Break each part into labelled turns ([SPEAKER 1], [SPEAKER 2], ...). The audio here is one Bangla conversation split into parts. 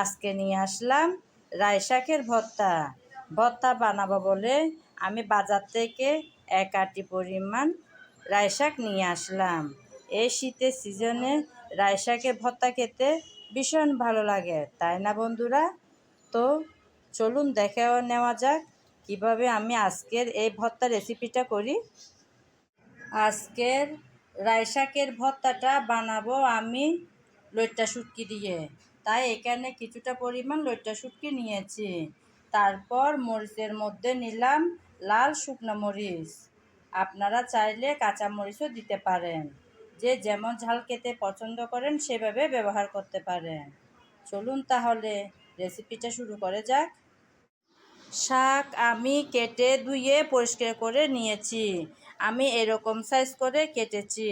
[SPEAKER 1] আজকে নিয়ে আসলাম রাই শাকের ভর্তা। ভর্তা বানাবো বলে আমি বাজার থেকে এক আটি পরিমাণ রাই শাক নিয়ে আসলাম। এই শীতের সিজনে রাই শাকের ভর্তা খেতে ভীষণ ভালো লাগে, তাই না বন্ধুরা? তো চলুন দেখে নেওয়া যাক কীভাবে আমি আজকের এই ভর্তা রেসিপিটা করি। আজকের রাই শাকের ভর্তাটা বানাবো আমি লইট্টা শুটকি দিয়ে। তাই এখানে কিছুটা পরিমাণ লইট্টা শুটকি নিয়েছি। তারপর মরিচের মধ্যে নিলাম লাল শুকনো মরিচ। আপনারা চাইলে কাঁচা মরিচও দিতে পারেন। যে যেমন ঝাল খেতে পছন্দ করেন সেভাবে ব্যবহার করতে পারেন। চলুন তাহলে রেসিপিটা শুরু করে যাক। শাক আমি কেটে ধুয়ে পরিষ্কার করে নিয়েছি। আমি এরকম সাইজ করে কেটেছি।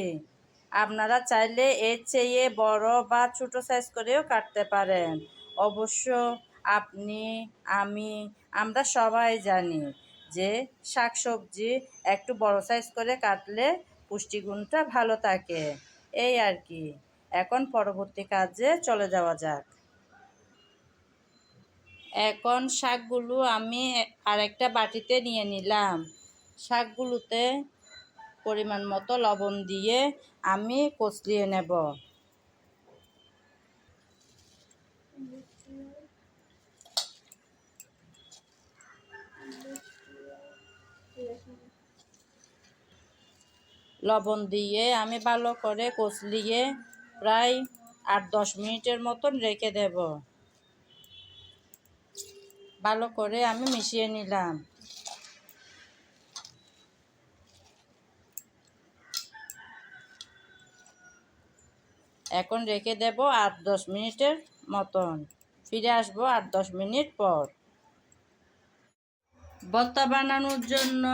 [SPEAKER 1] আপনারা চাইলে এর চেয়ে বড় বা ছোট সাইজ করেও কাটতে পারেন। অবশ্য আপনি, আমি, আমরা সবাই জানি যে শাক সবজি একটু বড় সাইজ করে কাটলে পুষ্টিগুণটা ভালো থাকে। এই আর কি। এখন পরবর্তী কাজে চলে যাওয়া যাক। এখন শাকগুলো আমি আরেকটা বাটিতে নিয়ে নিলাম। শাকগুলোতে পরিমাণ মতো লবণ দিয়ে আমি কচলিয়ে নেব। লবণ দিয়ে আমি ভালো করে কচলিয়ে প্রায় আট দশ মিনিটের মতন রেখে দেব। ভালো করে আমি মিশিয়ে নিলাম। এখন রেখে দেব আট দশ মিনিটের মতন। ফিরে আসব আট দশ মিনিট পর। ভর্তা বানানোর জন্য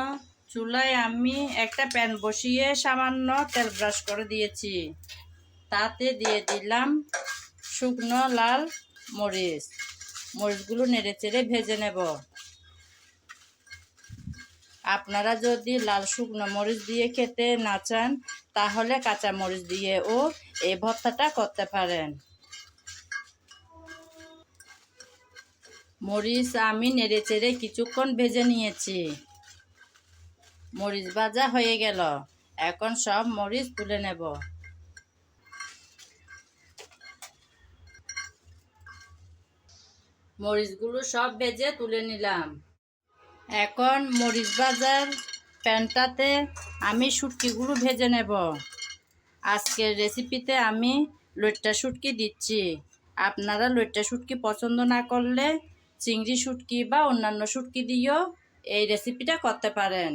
[SPEAKER 1] চুলায় আমি একটা প্যান বসিয়ে সামান্য তেল ব্রাশ করে দিয়েছি। তাতে দিয়ে দিলাম শুকনো লাল মরিচ। মরিচগুলো নেড়ে চেড়ে ভেজে নেব। আপনারা যদি লাল শুকনো মরিচ দিয়ে খেতে না চান, তাহলে কাঁচা মরিচ দিয়েও এই ভর্তাটা করতে পারেন। মরিচ আমি নেড়ে চেড়ে কিছুক্ষণ ভেজে নিয়েছি। মরিচ ভাজা হয়ে গেল। এখন সব মরিচ তুলে নেব। মরিচগুলো সব ভেজে তুলে নিলাম। এখন মরিচ বাজার প্যানটাতে আমি শুটকিগুলো ভেজে নেব। আজকের রেসিপিতে আমি লইট্টা শুটকি দিচ্ছি। আপনারা লইট্টা শুটকি পছন্দ না করলে চিংড়ি শুটকি বা অন্যান্য শুটকি দিয়েও এই রেসিপিটা করতে পারেন।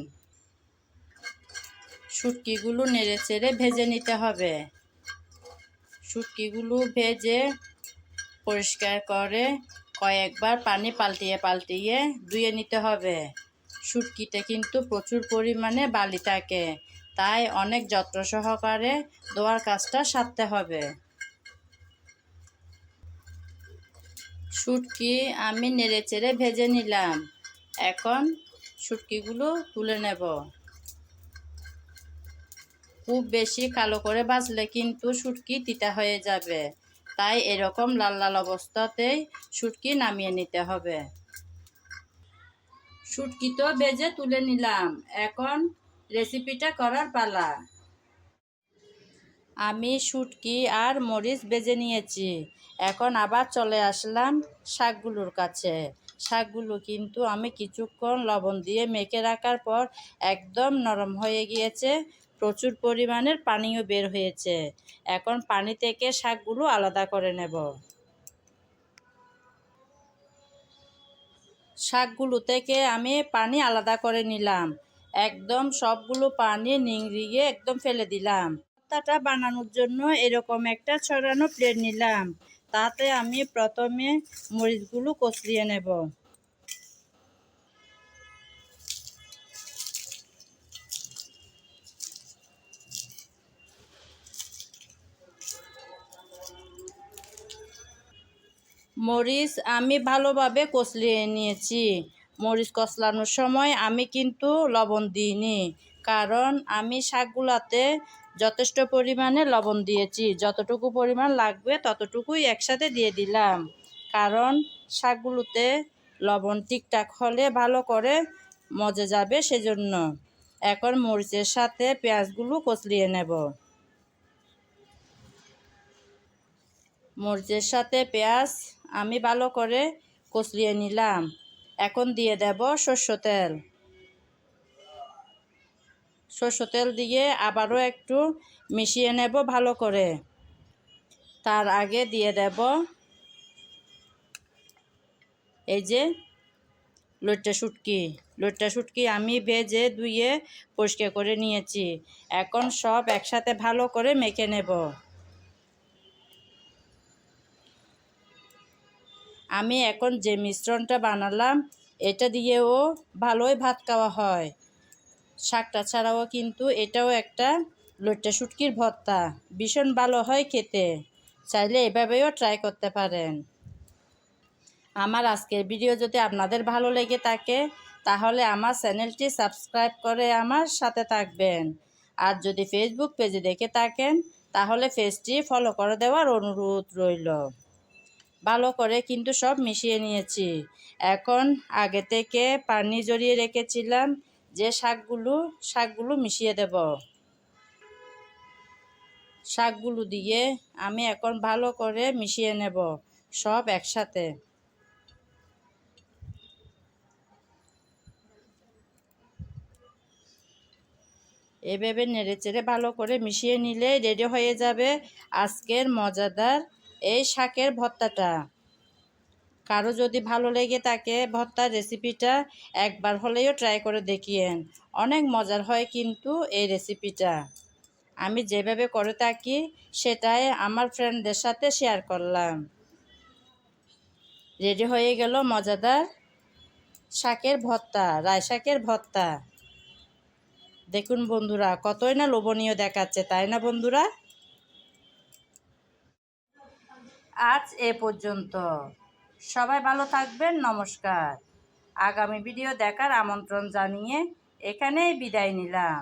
[SPEAKER 1] শুটকিগুলো নেড়ে চেড়ে ভেজে নিতে হবে। শুটকিগুলো ভেজে পরিষ্কার করে কয়েকবার পানি পাল্টিয়ে পাল্টিয়ে ধুয়ে নিতে হবে। শুটকিতে কিন্তু প্রচুর পরিমাণে বালি থাকে। তাই অনেক যত্ন সহকারে ধোয়ার কাজটা সারতে হবে। শুটকি আমি নেড়ে চেড়ে ভেজে নিলাম। এখন শুটকিগুলো তুলে নেব। খুব বেশি কালো করে বাজলে কিন্তু শুটকি তিতা হয়ে যাবে। তাই এরকম লাল লাল অবস্থাতেই শুটকি নামিয়ে নিতে হবে। শুটকি তো বেজে তুলে নিলাম। এখন রেসিপিটা করার পালা। আমি শুটকি আর মরিচ বেজে নিয়েছি। এখন আবার চলে আসলাম শাকগুলোর কাছে। শাকগুলো কিন্তু আমি কিছুক্ষণ লবণ দিয়ে মেখে রাখার পর একদম নরম হয়ে গিয়েছে। প্রচুর পরিমাণের পানিও বের হয়েছে। এখন পানি থেকে শাকগুলো আলাদা করে নেব। শাকগুলো থেকে আমি পানি আলাদা করে নিলাম। একদম সবগুলো পানি নিংড়িয়ে একদম ফেলে দিলাম। ভর্তাটা বানানোর জন্য এরকম একটা ছড়ানো প্লেট নিলাম। তাতে আমি প্রথমে মরিচগুলো কচলিয়ে নেব। মরিচ আমি ভালোভাবে কচলিয়ে নিয়েছি। মরিচ কচলানোর সময় আমি কিন্তু লবণ দিইনি, কারণ আমি শাকগুলাতে যথেষ্ট পরিমাণে লবণ দিয়েছি। যতটুকু পরিমাণ লাগবে ততটুকুই একসাথে দিয়ে দিলাম, কারণ শাকগুলোতে লবণ ঠিকঠাক হলে ভালো করে মজে যাবে সেজন্য। এখন মরিচের সাথে পেঁয়াজগুলো কচলিয়ে নেব। মরিচের সাথে পেঁয়াজ আমি ভালো করে কচলিয়ে নিলাম। এখন দিয়ে দেব সর্ষ তেল। সর্ষ তেল দিয়ে আবারও একটু মিশিয়ে নেব ভালো করে। তার আগে দিয়ে দেব এই যে লইট্টা শুটকি। লইট্টা শুটকি আমি ভেজে ধুয়ে পরিষ্কার করে নিয়েছি। এখন সব একসাথে ভালো করে মেখে নেব। আমি এখন যে মিশ্রণটা বানালাম, এটা দিয়েও ভালোই ভাত খাওয়া হয়। শাকটা ছাড়াও কিন্তু এটাও একটা লইট্টা শুটকির ভর্তা। ভীষণ ভালো হয় খেতে। চাইলে এভাবেও ট্রাই করতে পারেন। আমার আজকের ভিডিও যদি আপনাদের ভালো লেগে থাকে, তাহলে আমার চ্যানেলটি সাবস্ক্রাইব করে আমার সাথে থাকবেন। আর যদি ফেসবুক পেজে দেখে থাকেন, তাহলে পেজটি ফলো করে দেওয়ার অনুরোধ রইল। ভালো করে কিন্তু সব মিশিয়ে নিয়েছি। এখন আগে থেকে পানি জড়িয়ে রেখেছিলাম যে শাকগুলো শাকগুলো মিশিয়ে দেব। শাকগুলো দিয়ে আমি এখন ভালো করে মিশিয়ে নেব সব একসাথে। এভাবে নেড়ে চেড়ে ভালো করে মিশিয়ে নিলে রেডি হয়ে যাবে আজকের মজাদার এই শাকের ভর্তাটা। কারও যদি ভালো লেগে থাকে ভর্তার রেসিপিটা, একবার হলেও ট্রাই করে দেখিয়েন। অনেক মজার হয় কিন্তু এই রেসিপিটা। আমি যেভাবে করে থাকি, সেটাই আমার ফ্রেন্ডদের সাথে শেয়ার করলাম। রেডি হয়ে গেল মজাদার শাকের ভর্তা রায় শাকের ভর্তা। দেখুন বন্ধুরা, কতই না লোভনীয় দেখাচ্ছে, তাই না বন্ধুরা? আজ এ পর্যন্ত। সবাই ভালো থাকবেন, নমস্কার। আগামী ভিডিও দেখার আমন্ত্রণ জানিয়ে এখানেই বিদায় নিলাম।